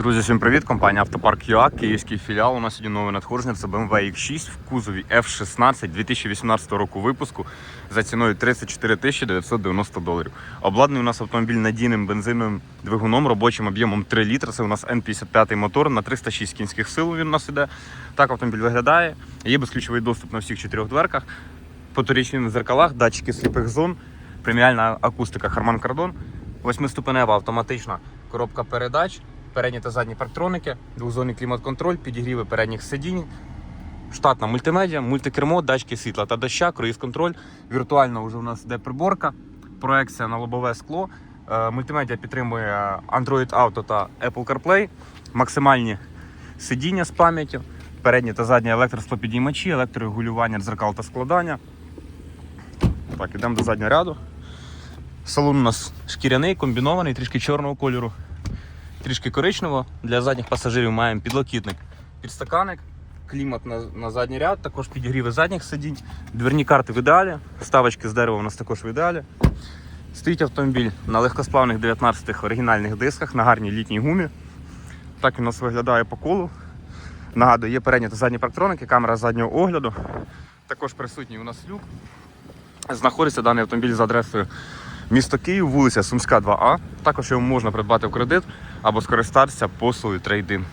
Друзі, всім привіт! Компанія Автопарк ЮА, київський філіал. У нас сьогодні нове надходження. Це BMW X6 в кузові F16 2018 року випуску за ціною 34 тисячі 990 доларів. Обладнаний у нас автомобіль надійним бензиновим двигуном, робочим об'ємом 3 літри. Це у нас N55 мотор на 306 кінських сил. Він у нас іде. Так автомобіль виглядає. Є безключовий доступ на всіх чотирьох дверках, поторічні зеркалах, датчики сліпих зон, преміальна акустика Kardon, восьмиступенева автоматична коробка передач передні та задні парктроники, двохзонний клімат-контроль, підігріви передніх сидінь, штатна мультимедіа, мультикермо, датчики світла та доща, круїз-контроль. Віртуально вже у нас йде приборка, проекція на лобове скло. Е, Мультимедіа підтримує Android Auto та Apple CarPlay, максимальні сидіння з пам'яттю, передні та задні електростопідіймачі, електрорегулювання дзеркал та складання. Так, ідемо до заднього ряду. Салон у нас шкіряний, комбінований, трішки чорного кольору трішки коричнево. Для задніх пасажирів маємо підлокітник, підстаканник, клімат на, на задній ряд, також підігріви задніх сидінь, дверні карти в ідеалі, ставочки з дерева у нас також в ідеалі. Стоїть автомобіль на легкосплавних 19-х оригінальних дисках на гарній літній гумі. Так він у нас виглядає по колу. Нагадую, є передні та задні парктроники, камера заднього огляду. Також присутній у нас люк. Знаходиться даний автомобіль за адресою місто Київ, вулиця Сумська, 2А. Також його можна придбати в кредит або скористатися послугою трейдин.